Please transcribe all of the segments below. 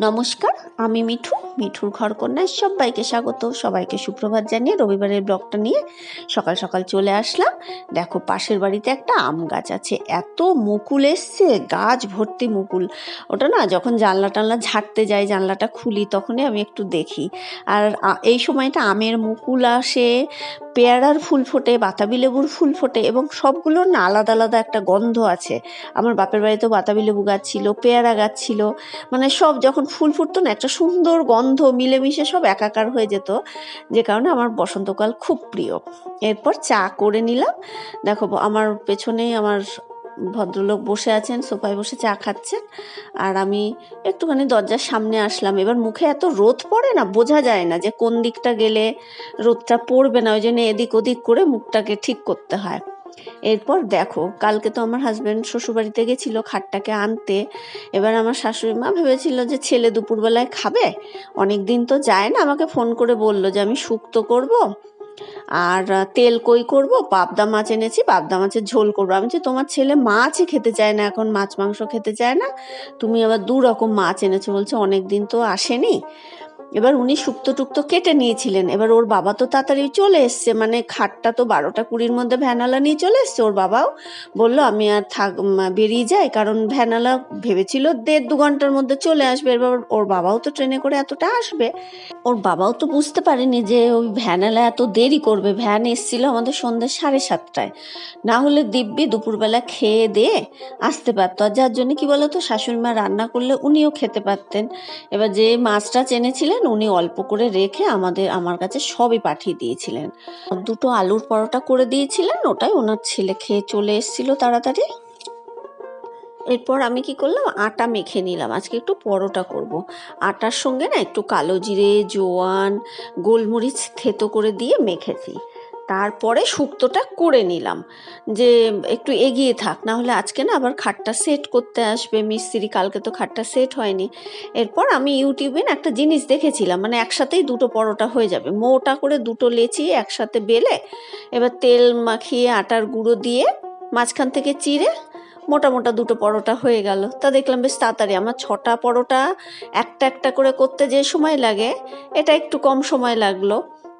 নমস্কার আমি মিঠু। মিঠুর ঘর কন্যায় সবাইকে স্বাগত। সবাইকে সুপ্রভাত জানিয়ে রবিবারের ব্লগটা নিয়ে সকাল সকাল চলে আসলাম। দেখো পাশের বাড়িতে একটা আম গাছ আছে। এত মুকুল এসছে, গাছ ভর্তি মুকুল। ওটা না যখন জানলা টানলা ঝাড়তে যাই জানলাটা খুলি তখনই আমি একটু দেখি। আর এই সময়টা আমের মুকুল আসে, পেয়ারার ফুল ফোটে, বাতাবি লেবুর ফুল ফোটে এবং সবগুলোর না আলাদা আলাদা একটা গন্ধ আছে। আমার বাপের বাড়িতেও বাতাবি লেবু গাছ ছিল, পেয়ারা গাছ ছিল। মানে সব যখন ফুল ফুটতো না, একটা সুন্দর গন্ধ মিলেমিশে সব একাকার হয়ে যেত। যে কারণে আমার বসন্তকাল খুব প্রিয়। এরপর চা করে নিলাম। দেখো, আমার পেছনেই আমার ভদ্রলোক বসে আছেন, সোফায় বসে চা খাচ্ছেন। আর আমি একটুখানি দরজার সামনে আসলাম। এবার মুখে এত রোদ পড়ে না, বোঝা যায় না যে কোন দিকটা গেলে রোদটা পড়বে না। ওই জন্য এদিক ওদিক করে মুখটাকে ঠিক করতে হয়। এরপর দেখো, কালকে তো আমার হাজব্যান্ড শ্বশুরবাড়িতে গেছিল খাটটাকে আনতে। এবার আমার শাশুড়ি মা ভেবেছিল যে ছেলে দুপুরবেলায় খাবে। অনেক দিন তো যায় না, আমাকে ফোন করে বলল যে আমি শুক্তো করব আর তেল কই করব, পাবদা মাছ এনেছি, পাবদা মাছের ঝোল করব। আমি যে তোমার ছেলে মাছই খেতে চায় না এখন, মাছ মাংস খেতে চায় না। তুমি আবার দু রকম মাছ এনেছো। বলছে অনেক দিন তো আসেনি। এবার উনি শুক্তো টুক্তো কেটে নিয়েছিলেন। এবার ওর বাবা তো তাড়াতাড়ি চলে এসছে মানে খাটটা তো বারোটা কুড়ির মধ্যে ভ্যানালা নিয়ে চলে এসছে। ওর বাবাও বলল, আমি আর থাক বেরিয়ে যাই। কারণ ভ্যানালা ভেবেছিল দেড় দু ঘণ্টার মধ্যে চলে আসবে। এবার ওর বাবাও তো ট্রেনে করে এতটা আসবে। ওর বাবাও তো বুঝতে পারেনি যে ওই ভ্যানালা এত দেরি করবে। ভ্যান এসছিল আমাদের সন্ধ্যে সাড়ে সাতটায়। না হলে দিব্যি দুপুরবেলা খেয়ে দিয়ে আসতে পারতো। আর যার জন্য কি বলতো, শাশুড়ি মা রান্না করলে উনিও খেতে পারতেন। এবার যে মাছটা চেনেছিলেন উনি অল্প করে রেখে আমাদের, আমার কাছে সবই পাঠিয়ে দিয়েছিলেন। দুটো আলুর পরোটা করে দিয়েছিলেন, ওটাই ওনার ছেলে খেয়ে চলে এসেছিল তাড়াতাড়ি। এরপর আমি কি করলাম, আটা মেখে নিলাম। আজকে একটু পরোটা করব। আটার সঙ্গে না একটু কালো জিরে, জোয়ান, গোলমরিচ থেতো করে দিয়ে মেখেছি। তারপরে শুক্তোটা করে নিলাম। যে একটু এগিয়ে থাক, না হলে আজকে না আবার খাটটা সেট করতে আসবে। মিস্ত্রি, কালকে তো খাটটা সেট হয়নি। এরপর আমি ইউটিউবে না একটা জিনিস দেখেছিলাম মানে একসাথেই দুটো পরোটা হয়ে যাবে। মোটা করে দুটো লেচি একসাথে বেলে, এবার তেল মাখিয়ে আটার গুঁড়ো দিয়ে মাঝখান থেকে চিড়ে মোটা মোটা দুটো পরোটা হয়ে গেল। তা দেখলাম বেশ তাড়াতাড়ি। আমার ছটা পরোটা একটা একটা করে করতে যে সময় লাগে, এটা একটু কম সময় লাগল।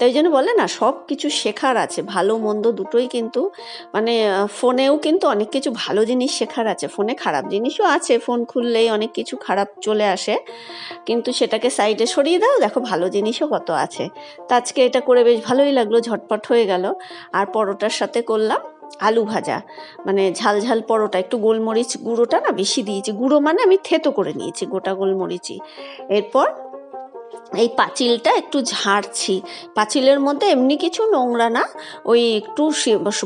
তাই জন্য বলে না, সব কিছু শেখার আছে, ভালো মন্দ দুটোই কিন্তু মানে ফোনেও কিন্তু অনেক কিছু ভালো জিনিস শেখার আছে, ফোনে খারাপ জিনিসও আছে, ফোন খুললেই অনেক কিছু খারাপ চলে আসে, কিন্তু সেটাকে সাইডে সরিয়ে দাও, দেখো ভালো জিনিসও কত আছে। তা আজকে এটা করে বেশ ভালোই লাগল, ঝটপট হয়ে গেল। আর পরোটার সাথে করলাম আলু ভাজা মানে ঝাল ঝাল পরোটা, একটু গোলমরিচ গুঁড়োটা না বেশি দিয়েছি, গুঁড়ো মানে আমি থেতো করে নিয়েছি গোটা গোলমরিচই। এরপর এই পাঁচিলটা একটু ঝাড়ছি। পাঁচিলের মধ্যে এমনি কিছু নোংরা না, ওই একটু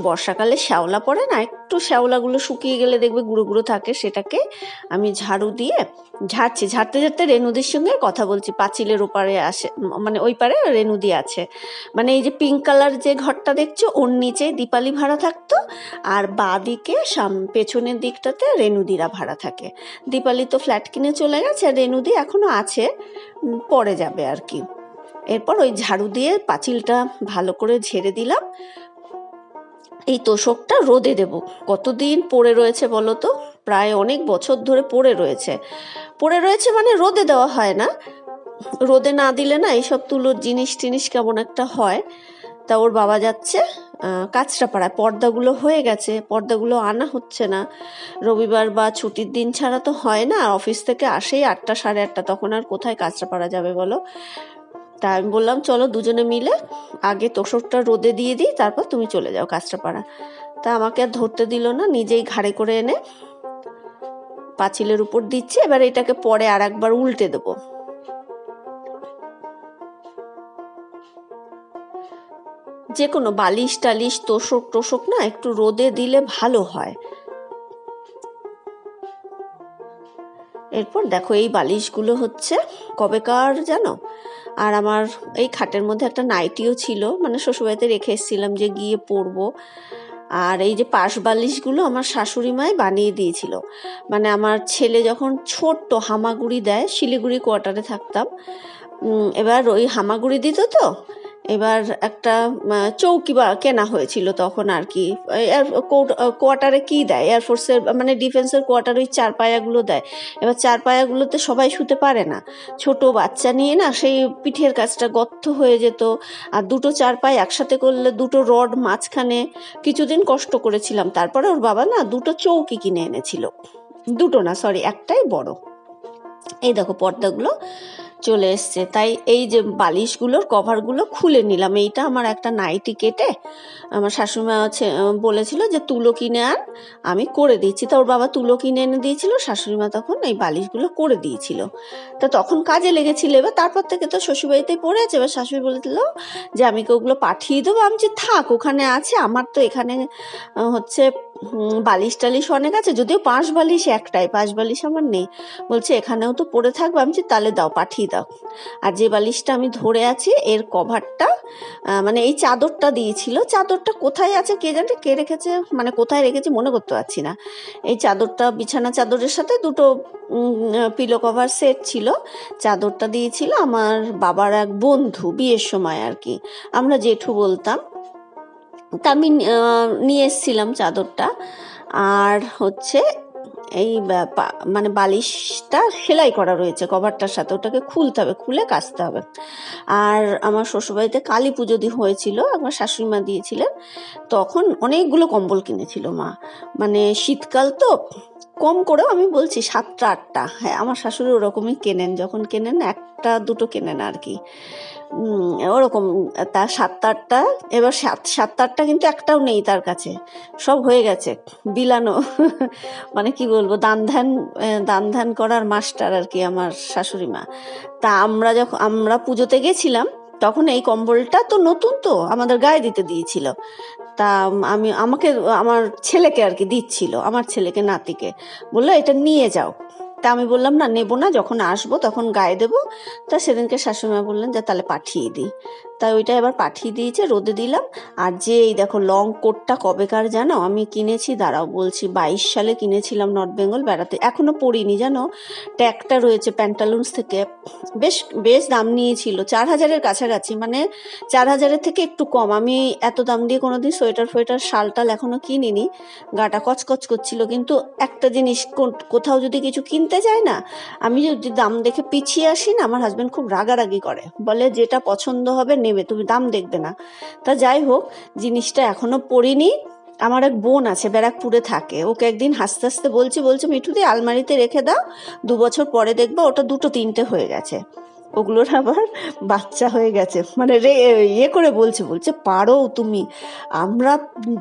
বর্ষাকালে শ্যাওলা পড়ে না, একটু শ্যাওলাগুলো শুকিয়ে গেলে দেখবে গুঁড়ো গুঁড়ো থাকে, সেটাকে আমি ঝাড়ু দিয়ে ঝাড়ছি। ঝাড়তে ঝাড়তে রেনুদির সঙ্গে কথা বলছি, পাঁচিলের ওপারে আসে মানে ওই পারে রেনুদি আছে। মানে এই যে পিঙ্ক কালার যে ঘরটা দেখছ, ওর নিচে দীপালি ভাড়া থাকতো, আর বাঁ দিকে সাম পেছনের দিকটাতে রেনুদিরা ভাড়া থাকে। দীপালি তো ফ্ল্যাট কিনে চলে গেছে, আর রেনুদি এখনও আছে পরে যাবে। আর কি। এরপর ওই ঝাড়ু দিয়ে পাঁচিলটা ভালো করে ঝেড়ে দিলাম। এই তোষকটা রোদে দেব। কতদিন পড়ে রয়েছে বলো তো? প্রায় অনেক বছর ধরে পড়ে রয়েছে। পড়ে রয়েছে মানে রোদে দেওয়া হয় না। রোদে না দিলে না এইসব তুলোর জিনিস টিনিস কেমন একটা হয়। তা ওর বাবা যাচ্ছে কাঁচরাপাড়ায়। পর্দাগুলো হয়ে গেছে, পর্দাগুলো আনা হচ্ছে না। রবিবার বা ছুটির দিন ছাড়া তো হয় না। অফিস থেকে আসেই আটটা, সাড়ে আটটা, তখন আর কোথায় কাঁচরাপাড়া যাবে বলো? তা আমি বললাম, চলো দুজনে মিলে আগে তোষকটা রোদে দিয়ে দিই, তারপর তুমি চলে যাও কাঁচরাপাড়া। তা আমাকে আর ধরতে দিল না, নিজেই ঘাড়ে করে এনে পাঁচিলের উপর দিচ্ছে। এবার এটাকে পরে আর একবার উল্টে দেবো। যে কোনো বালিশ টালিশ তোষক টোষক না একটু রোদে দিলে ভালো হয়। এরপর দেখো এই বালিশগুলো হচ্ছে কবেকার জানো? আর আমার এই খাটের মধ্যে একটা নাইটিও ছিল মানে শ্বশুরবাড়িতে রেখে এসেছিলাম যে গিয়ে পরবো। আর এই যে পাশ বালিশগুলো আমার শাশুড়ি মাই বানিয়ে দিয়েছিল। মানে আমার ছেলে যখন ছোট্ট হামাগুড়ি দেয়, শিলিগুড়ি কোয়ার্টারে থাকতাম এবার ওই হামাগুড়ি দিত তো এবার একটা চৌকি বা কেনা হয়েছিল তখন আর কি। এয়ার কোয়ার্টারে কি দেয়? এয়ারফোর্সের মানে ডিফেন্সের কোয়ার্টার ওই চার পায়াগুলো দেয়। এবার চার পায়াগুলোতে সবাই শুতে পারে না। ছোট বাচ্চা নিয়ে না সেই পিঠের কাজটা গর্ত হয়ে যেত। আর দুটো চার পায়ে একসাথে করলে দুটো রড মাঝখানে কিছুদিন কষ্ট করেছিলাম। তারপরে ওর বাবা না দুটো চৌকি কিনে এনেছিল। দুটো না সরি একটাই বড়। এই দেখো পর্দাগুলো। চলে এসছে। তাই এই যে বালিশগুলোর কভারগুলো খুলে নিলাম। এইটা আমার একটা নাইটি কেটে আমার শাশুমা বলেছিল যে তুলো কিনে আন, আমি করে দিচ্ছি। তা ওর বাবা তুলো কিনে এনে দিয়েছিল শাশুড়িমা তখন এই বালিশগুলো করে দিয়েছিল। তা তখন কাজে লেগেছিল। এবার তারপর থেকে তো শ্বশুরবাড়িতেই পড়ে আছে। এবার শাশুড়ি বলেছিল যে, আমি ওগুলো পাঠিয়ে দেবো? আমি যে থাক, ওখানে আছে। আমার তো এখানে হচ্ছে বালিশ টালিশ অনেক আছে, যদিও পাঁচ বালিশ একটাই, পাঁচ বালিশ আমার নেই। বলছে, এখানেও তো পড়ে থাকবে। আমি তাহলে দাও, পাঠিয়ে দাও। আর যে বালিশটা আমি ধরে আছি, এর কভারটা মানে এই চাদরটা দিয়েছিল, চাদরটা কোথায় আছে কে জানে, কে রেখেছে মানে কোথায় রেখেছে মনে করতে পারছি না। এই চাদরটা, বিছানা চাদরের সাথে দুটো পিলো কভার সেট ছিল। চাদরটা দিয়েছিল আমার বাবার এক বন্ধু বিয়ের সময় আর কি। আমরা জেঠু বলতাম তা আমি নিয়ে এসেছিলাম চাদরটা। আর হচ্ছে এই মানে বালিশটা সেলাই করা রয়েছে কভারটার সাথে। ওটাকে খুলতে হবে, খুলে কাচতে হবে। আর আমার শ্বশুরবাড়িতে কালী পুজো দি, হয়েছিল, আমার শাশুড়ি মা দিয়েছিলেন। তখন অনেকগুলো কম্বল কিনেছিল মা। মানে শীতকাল তো কম করেও আমি বলছি সাতটা, আটটা। হ্যাঁ আমার শাশুড়ি ওরকমই কেনেন, যখন কেনেন একটা, দুটো কেনেন আর কি ওরকম, তার সাতটা, আটটা, এবার সাত, সাতটা, আটটা কিন্তু একটাও নেই তার কাছে। সব হয়ে গেছে, বিলানো। মানে কি বলব, দান ধ্যান দান ধ্যান করার মাস্টার আর কি আমার শাশুড়ি মা। তা আমরা যখন আমরা পুজোতে গেছিলাম, তখন এই কম্বলটা তো নতুন তো, আমাদের গায়ে দিতে দিয়েছিল। তা আমি, আমাকে, আমার ছেলেকে আর কি দিচ্ছিল, আমার ছেলেকে, নাতিকে। বলল, এটা নিয়ে যাও। তা আমি বললাম, না, নেব না, যখন আসব তখন গায়ে দেবো। তা সেদিনকে শাশুড়িমা বললেন যে, তাহলে পাঠিয়ে দিই। তাই ওইটা এবার পাঠিয়ে দিয়েছে, রোদে দিলাম। আর যে এই দেখো লং কোটটা কবেকার জানো? আমি কিনেছি, দাঁড়াও বলছি, বাইশ সালে কিনেছিলাম নর্থ বেঙ্গল বেড়াতে। এখনও পরিনি জানো? ট্যাগটা রয়েছে প্যান্টালুন্স থেকে। বেশ বেশ দাম নিয়েছিল, চার হাজারের কাছাকাছি মানে চার হাজারের থেকে একটু কম। আমি এত দাম দিয়ে কোনোদিন সোয়েটার ফোয়েটার শাল টাল এখনও কিনিনি। গাটা কচকচ করছিল, কিন্তু একটা জিনিস কোথাও যদি কিছু কিনতে যাই না, আমি যদি দাম দেখে পিছিয়ে আসি না, আমার হাজব্যান্ড খুব রাগারাগি করে। বলে যেটা পছন্দ হবে নেবে, তুমি দাম দেখবে না। তা যাই হোক, জিনিসটা এখনও পরিনি আমার এক বোন আছে, ব্যারাকপুরে থাকে। ওকে একদিন হাসতে হাসতে বলছি, বলছে, মিঠুদি, আলমারিতে রেখে দাও, দু বছর পরে দেখবা ওটা দুটো তিনটে হয়ে গেছে। ওগুলোর আবার বাচ্চা হয়ে গেছে। মানে রে ইয়ে করে বলছে বলছে, পারো তুমি। আমরা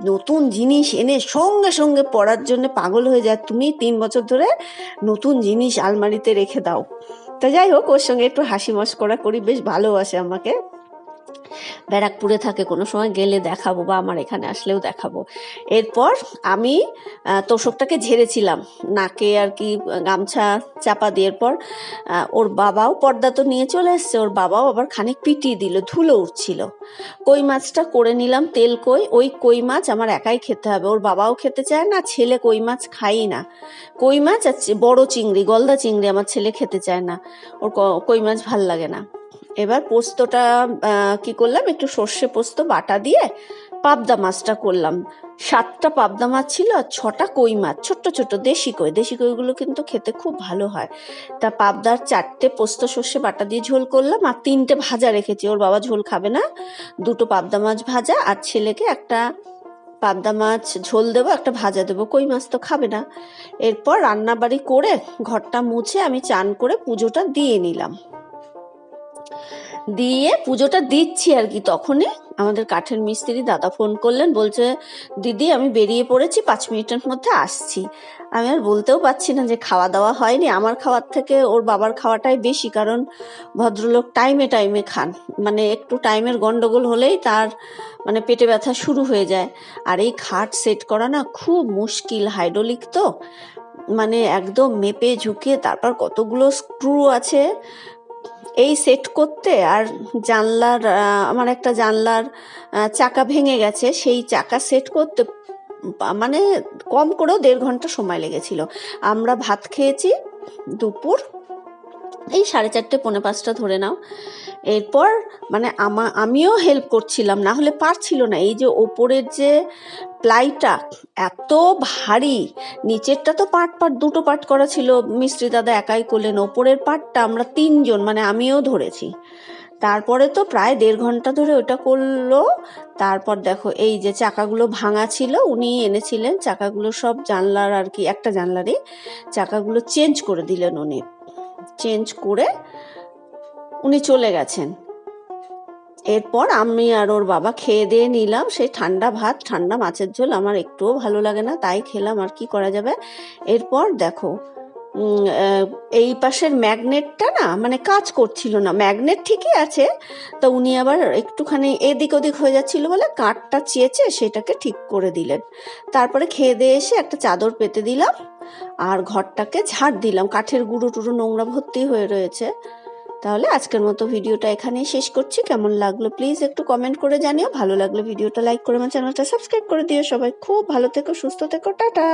নতুন জিনিস এনে সঙ্গে সঙ্গে পড়ার জন্য পাগল হয়ে যায়। তুমি তিন বছর ধরে নতুন জিনিস আলমারিতে রেখে দাও। তা যাই হোক, ওর সঙ্গে একটু হাসি মস্করা করি, বেশ ভালোবাসে আমাকে। ব্যারাকপুরে থাকে, কোনো সময় গেলে দেখাবো বা আমার এখানে আসলেও দেখাবো। এরপর আমি তোষকটাকে ঝেড়েছিলাম, নাকে আর কি গামছা চাপা দেওয়ার পর ওর বাবাও পর্দা তো নিয়ে চলে এসছে, ওর বাবাও আবার খানিক পিটিয়ে দিল, ধুলো উঠছিল। কই মাছটা করে নিলাম, তেল কই, ওই কই মাছ আমার একাই খেতে হবে, ওর বাবাও খেতে চায় না, ছেলে কই মাছ খাই না। কই মাছ আর বড় চিংড়ি, গলদা চিংড়ি আমার ছেলে খেতে চায় না, ওর কই মাছ ভালো লাগে না। এবার পোস্তটা কি করলাম? একটু সর্ষে পোস্ত, বাটা দিয়ে পাবদা মাছটা করলাম। সাতটা পাবদা মাছ ছিল আর ছটা কই মাছ। ছোট্ট ছোট্ট দেশি কই। দেশি কইগুলো কিন্তু খেতে খুব ভালো হয়। তা পাবদার চারটে পোস্ত, সর্ষে, বাটা দিয়ে ঝোল করলাম আর তিনটে ভাজা রেখেছি। ওর বাবা ঝোল খাবে না। দুটো পাবদা মাছ ভাজা আর ছেলেকে একটা পাবদা মাছ ঝোল দেবো, একটা ভাজা দেবো। কই মাছ তো খাবে না। এরপর রান্নাবাড়ি করে ঘরটা মুছে আমি চান করে পুজোটা দিয়ে নিলাম। দিয়ে পুজোটা দিচ্ছি আর কি। তখনই আমাদের কাঠের মিস্ত্রি দাদা ফোন করলেন, বলছে, দিদি, আমি বেরিয়ে পড়েছি, পাঁচ মিনিটের মধ্যে আসছি। আমি আর বলতেও পারছি না যে খাওয়া দাওয়া হয়নি। আমার খাওয়ার থেকে ওর বাবার খাওয়াটাই বেশি, কারণ ভদ্রলোক টাইমে টাইমে খান। মানে একটু টাইমের গন্ডগোল হলেই তার মানে পেটে ব্যথা শুরু হয়ে যায়। আর এই খাট সেট করা না খুব মুশকিল, হাইড্রোলিক তো। মানে একদম মেপে ঝুঁকে তারপর কতগুলো স্ক্রু আছে এই সেট করতে আর জানলার আমার একটা জানলার চাকা ভেঙে গেছে, সেই চাকা সেট করতে মানে কম করেও দেড় ঘণ্টা সময় লেগেছিল। আমরা ভাত খেয়েছি দুপুর এই সাড়ে চারটে, পৌনে পাঁচটা ধরে নাও। এরপর মানে আমা, আমিও হেল্প করছিলাম, না হলে পারছিল না। এই যে ওপরের যে প্লাইটা এত ভারী, নিচেরটা তো পাট পাট, দুটো পাট করা ছিল। মিস্ত্রি দাদা একাই করলেন, ওপরের পাটটা আমরা তিনজন মানে আমিও ধরেছি। তারপরে তো প্রায় দেড় ঘণ্টা ধরে ওটা করল। তারপর দেখো, এই যে চাকাগুলো ভাঙা ছিল, উনি এনেছিলেন। চাকাগুলো সব জানলার আর কি, একটা জানলারই চাকাগুলো চেঞ্জ করে দিলেন উনি। চেঞ্জ করে উনি চলে গেছেন। এরপর আমি আর ওর বাবা খেয়ে দিয়ে নিলাম। সেই ঠান্ডা ভাত, ঠান্ডা মাছের ঝোল আমার একটুও ভালো লাগে না, তাই খেলাম, আর কি করা যাবে? এরপর দেখো এই পাশের ম্যাগনেটটা না মানে কাজ করছিল না। ম্যাগনেট ঠিকই আছে, তো উনি আবার একটুখানি এদিক ওদিক হয়ে যাচ্ছিল বলে কাঠটা চেয়েছে, সেটাকে ঠিক করে দিলেন। তারপরে খেয়ে দিয়ে এসে একটা চাদর পেতে দিলাম আর ঘরটাকে ঝাড় দিলাম। কাঠের গুঁড়ো টুড়ো নোংরা ভর্তি হয়ে রয়েছে। তাহলে আজকের মতো ভিডিওটা এখানেই শেষ করছি। কেমন লাগল প্লিজ একটু কমেন্ট করে জানিও। ভালো লাগলে ভিডিওটা লাইক করে আমার চ্যানেলটা সাবস্ক্রাইব করে দিও। সবাই খুব ভালো থেকো, সুস্থ থেকো, টাটা।